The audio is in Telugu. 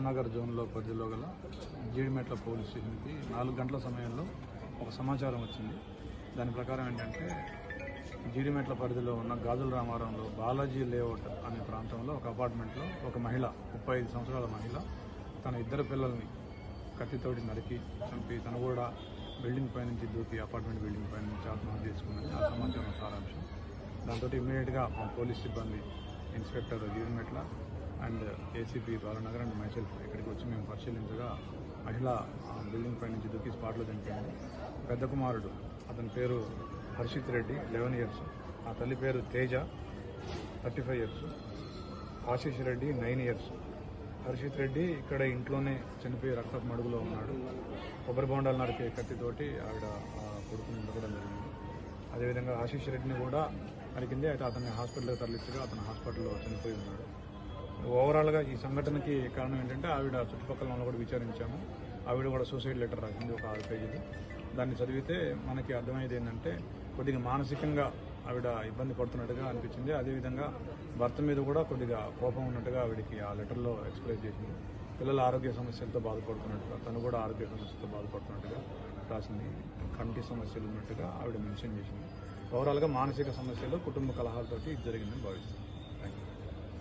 నగర్ జోన్లో పరిధిలో గల జీడిమెట్ల పోలీస్ స్టేషన్కి నాలుగు గంటల సమయంలో ఒక సమాచారం వచ్చింది. దాని ప్రకారం ఏంటంటే జీడిమెట్ల పరిధిలో ఉన్న గాజుల రామారంలో బాలాజీ లేఅవుట్ అనే ప్రాంతంలో ఒక అపార్ట్మెంట్లో ఒక మహిళ ముప్పై ఐదు సంవత్సరాల మహిళ తన ఇద్దరు పిల్లల్ని కత్తితోటి నరికి చంపి తను కూడా బిల్డింగ్ పై నుంచి దూకి అపార్ట్మెంట్ బిల్డింగ్ పై నుంచి ఆత్మహత్య చేసుకుందని ఆ సమాచారం సారాంశం. దాంతో ఇమీడియట్గా మా పోలీస్ సిబ్బంది inspector Jeedimetla and ACP Balanagar and myself ఇక్కడికి వచ్చి మేము పరిశీలించగా మహిళ ఆ బిల్డింగ్ పై నుంచి దుక్కి స్పాట్లో చనిపోయింది. పెద్ద కుమారుడు అతని పేరు హర్షిత్ రెడ్డి లెవెన్ ఇయర్స్ ఆ తల్లి పేరు Teja thirty five years Ashish Reddy nine years Harshit Reddy ఇక్కడ ఇంట్లోనే చనిపోయి రక్తపు మడుగులో ఉన్నాడు. కొబ్బరి బొండాలు నరికే కత్తితోటి ఆవిడ కొడుకుని ఉండడం జరిగింది. అదేవిధంగా ఆశీష్ రెడ్డిని కూడా నరికింది అయితే అతన్ని హాస్పిటల్కి తరలించగా అతను హాస్పిటల్లో చనిపోయి ఉన్నాడు. ఓవరాల్గా ఈ సంఘటనకి కారణం ఏంటంటే ఆవిడ చుట్టుపక్కల వాళ్ళని కూడా విచారించాము. ఆవిడ కూడా సూసైడ్ లెటర్ రాసింది ఒక ఆరు పేజీలు. దాన్ని చదివితే మనకి అర్థమయ్యేది ఏంటంటే కొద్దిగా మానసికంగా ఆవిడ ఇబ్బంది పడుతున్నట్టుగా అనిపించింది. అదేవిధంగా భర్త మీద కూడా కొద్దిగా కోపం ఉన్నట్టుగా ఆవిడకి ఆ లెటర్లో ఎక్స్ప్రెస్ చేసింది. పిల్లల ఆరోగ్య సమస్యలతో బాధపడుతున్నట్టుగా తను కూడా ఆరోగ్య సమస్యలతో బాధపడుతున్నట్టుగా రాసింది కంటి సమస్యలు ఉన్నట్టుగా ఆవిడ మెన్షన్ చేసింది. ఓవరాల్గా మానసిక సమస్యలు కుటుంబ కలహాలతోటి ఇది జరిగిందని భావిస్తుంది